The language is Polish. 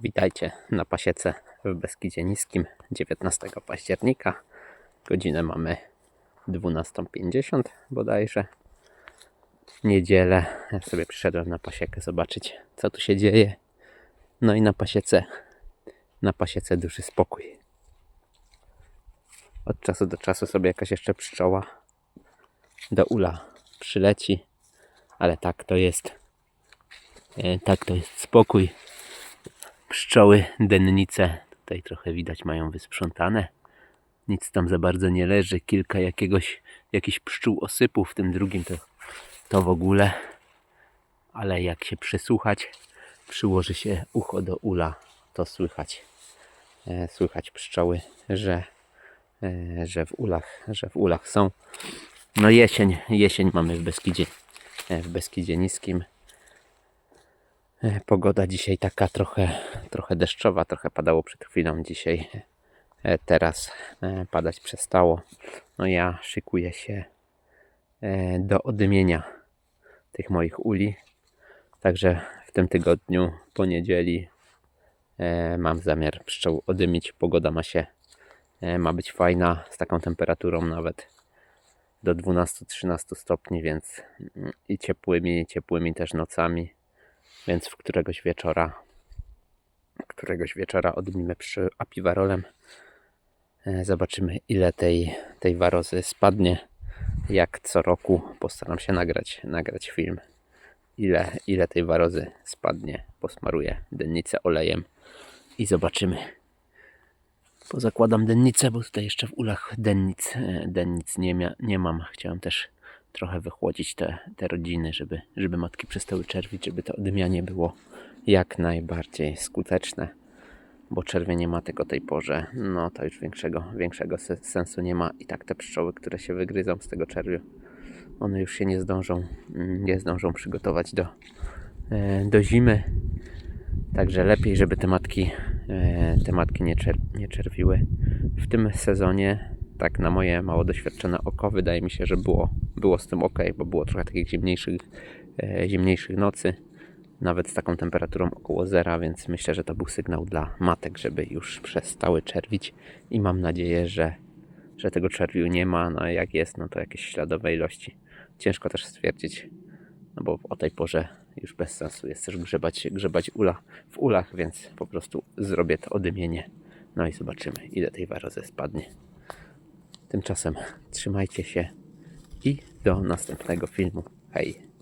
Witajcie na pasiece w Beskidzie Niskim 19 października. Godzinę mamy 12.50 bodajże. Niedzielę ja sobie przyszedłem na pasiekę zobaczyć co tu się dzieje. No i na pasiece, na pasiece duży spokój. Od czasu do czasu sobie jakaś jeszcze pszczoła do ula przyleci, ale tak to jest. E, Tak to jest spokój pszczoły, dennice. Tutaj trochę widać mają wysprzątane. Nic tam za bardzo nie leży. Kilka jakiegoś, jakichś pszczół osypów, w tym drugim to, to w ogóle. Ale jak się przysłuchać, przyłoży się ucho do ula, to słychać. E, słychać pszczoły, że, e, że, w ulach, że w ulach są. No jesień, jesień mamy w Beskidzie, e, w Beskidzie Niskim. E, Pogoda dzisiaj taka trochę, trochę deszczowa, trochę padało przed chwilą dzisiaj. E, Teraz e, padać przestało. No ja szykuję się e, do odymienia tych moich uli. Także w tym tygodniu, po niedzieli, e, mam zamiar pszczół odymić. Pogoda ma się, ma być fajna, z taką temperaturą nawet do 12-13 stopni, więc mm, i ciepłymi, ciepłymi też nocami. Więc w któregoś wieczora, któregoś wieczora odmimy przy apiwarolem. E, Zobaczymy ile tej, tej warozy spadnie. Jak co roku postaram się nagrać, nagrać film. Ile, ile tej warozy spadnie. Posmaruję dennicę olejem i zobaczymy. Pozakładam dennicę, bo tutaj jeszcze w ulach dennic, e, dennic nie, mia, nie mam. Chciałem też trochę wychłodzić te, te rodziny, żeby, żeby matki przestały czerwić, żeby to odmianie było jak najbardziej skuteczne. Bo czerwienie matek o tej porze, no to już większego, większego se- sensu nie ma. I tak te pszczoły, które się wygryzą z tego czerwiu, one już się nie zdążą, mm, nie zdążą przygotować do, e, do zimy. Także lepiej, żeby te matki, e, te matki nie, czer, nie czerwiły. W tym sezonie, tak na moje mało doświadczone oko, wydaje mi się, że było, było z tym ok, bo było trochę takich zimniejszych, e, zimniejszych nocy, nawet z taką temperaturą około zera, więc myślę, że to był sygnał dla matek, żeby już przestały czerwić i mam nadzieję, że, że tego czerwiu nie ma, no jak jest, no to jakieś śladowe ilości. Ciężko też stwierdzić, no bo o tej porze już bez sensu jest też grzebać, grzebać ula, w ulach, więc po prostu zrobię to odymienie. No i zobaczymy, ile tej warozy spadnie. Tymczasem trzymajcie się i do następnego filmu. Hej!